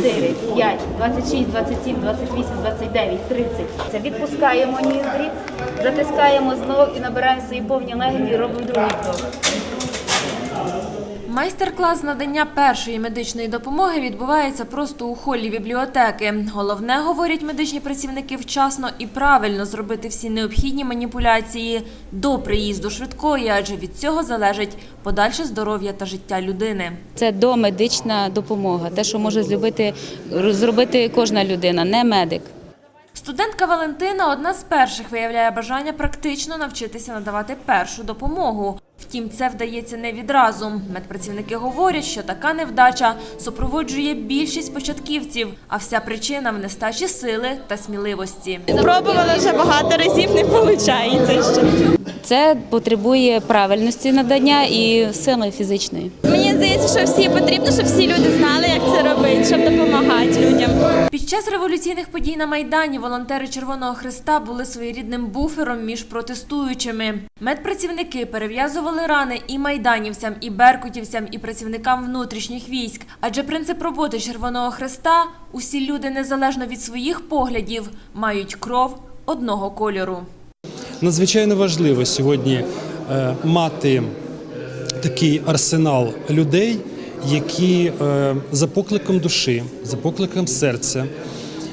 24, 5, 26, 27, 28, 29, 30. Це відпускаємо ніздрі, затискаємо знову і набираємо свої повні легені і робимо другий крок. Майстер-клас з надання першої медичної допомоги відбувається просто у холі бібліотеки. Головне, говорять медичні працівники, вчасно і правильно зробити всі необхідні маніпуляції до приїзду швидкої, адже від цього залежить подальше здоров'я та життя людини. Це домедична допомога, те, що може зробити, зробити кожна людина, не медик. Студентка Валентина одна з перших виявляє бажання практично навчитися надавати першу допомогу. Втім, це вдається не відразу. Медпрацівники говорять, що така невдача супроводжує більшість початківців, а вся причина в нестачі сили та сміливості. Пробувала вже багато разів, не виходить ще. Це потребує правильності надання і сили фізичної. Мені здається, що всі потрібно, щоб всі люди знали, як це робити, щоб допомагати. Під час революційних подій на Майдані волонтери Червоного Христа були своєрідним буфером між протестуючими. Медпрацівники перев'язували рани і майданівцям, і беркутівцям, і працівникам внутрішніх військ. Адже принцип роботи Червоного Христа – усі люди незалежно від своїх поглядів мають кров одного кольору. Надзвичайно важливо сьогодні е, мати такий арсенал людей, які е, за покликом душі, за покликом серця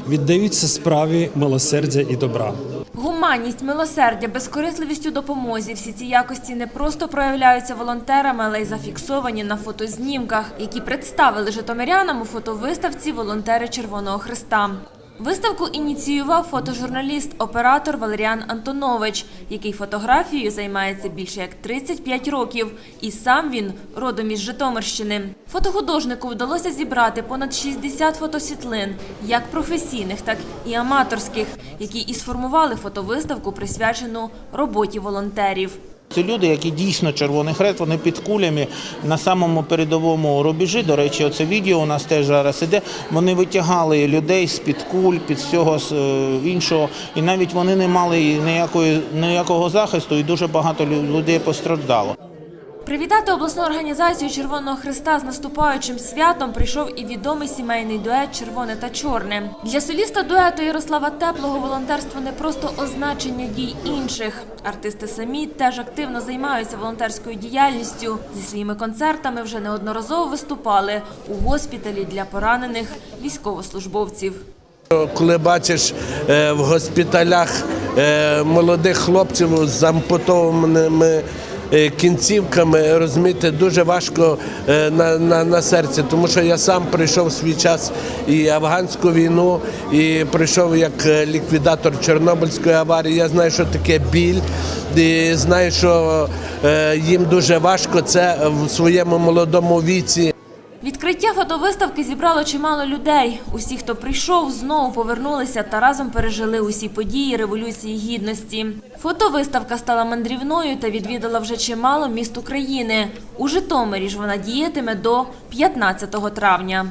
віддаються справі милосердя і добра. Гуманність, милосердя, безкорисливість у допомозі – всі ці якості не просто проявляються волонтерами, але й зафіксовані на фотознімках, які представили житомирянам у фотовиставці «Волонтери Червоного Христа». Виставку ініціював фотожурналіст, оператор Валеріан Антонович, який фотографією займається більше як 35 років. І сам він родом із Житомирщини. Фотохудожнику вдалося зібрати понад 60 фотосвітлин, як професійних, так і аматорських, які і сформували фотовиставку, присвячену роботі волонтерів. Це люди, які дійсно червоний хрест, вони під кулями на самому передовому рубежі. До речі, оце відео у нас теж зараз іде. Вони витягали людей з під куль, під всього е, іншого, і навіть вони не мали ніякої ніякого захисту, і дуже багато людей постраждало. Привітати обласну організацію Червоного Христа з наступаючим святом прийшов і відомий сімейний дует Червоне та чорне. Для соліста дуету Ярослава Теплого волонтерство не просто означення дій інших. Артисти самі теж активно займаються волонтерською діяльністю. Зі своїми концертами вже неодноразово виступали у госпіталі для поранених військовослужбовців. Коли бачиш е, в госпіталях е, молодих хлопців з ампутованими кінцівками, розумієте, дуже важко е, на, на, на серці, тому що я сам прийшов свій час і афганську війну, і прийшов як е, ліквідатор Чорнобильської аварії. Я знаю, що таке біль, і знаю, що е, їм дуже важко це в своєму молодому віці. Відкриття фотовиставки зібрало чимало людей. Усі, хто прийшов, знову повернулися та разом пережили усі події Революції Гідності. Фотовиставка стала мандрівною та відвідала вже чимало міст України. У Житомирі ж вона діятиме до 15 травня.